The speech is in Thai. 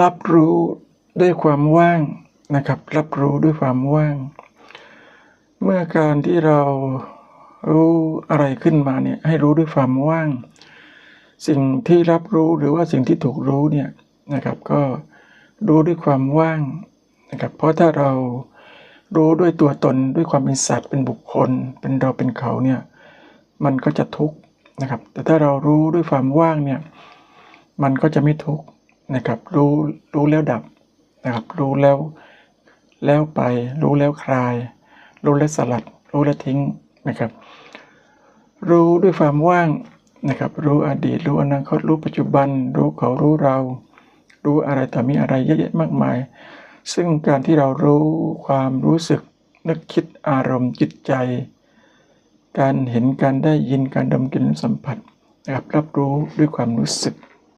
รับรู้ด้วยความว่างนะครับ รับรู้ด้วยความว่าง เมื่อการที่เรารู้อะไรขึ้นมาเนี่ยให้รู้ด้วยความว่าง สิ่งที่รับรู้หรือว่าสิ่งที่ถูกรู้เนี่ยนะครับ ก็รู้ด้วยความว่างนะครับเพราะถ้าเรารู้ด้วยตัวตนด้วยความเป็นสัตว์เป็นบุคคล เป็นเราเป็นเขาเนี่ยมันก็จะทุกข์นะครับ แต่ถ้าเรารู้ด้วยความว่างเนี่ยมันก็จะไม่ทุกข์ นะครับ รู้รู้แล้วดับนะครับ รู้แล้วแล้วไป รู้แล้วคลาย รู้แล้วสลัด รู้แล้วทิ้งนะครับ รู้ด้วยความว่างนะครับ รู้อดีต รู้อนาคต รู้ปัจจุบัน รู้เขารู้เรา รู้อะไรต่อมีอะไรเยอะแยะมากมาย ซึ่งการที่เรารู้ความรู้สึกนึกคิดอารมณ์จิตใจ การเห็นการได้ยินการดมกลิ่นสัมผัสนะครับรับรู้ด้วยความรู้สึก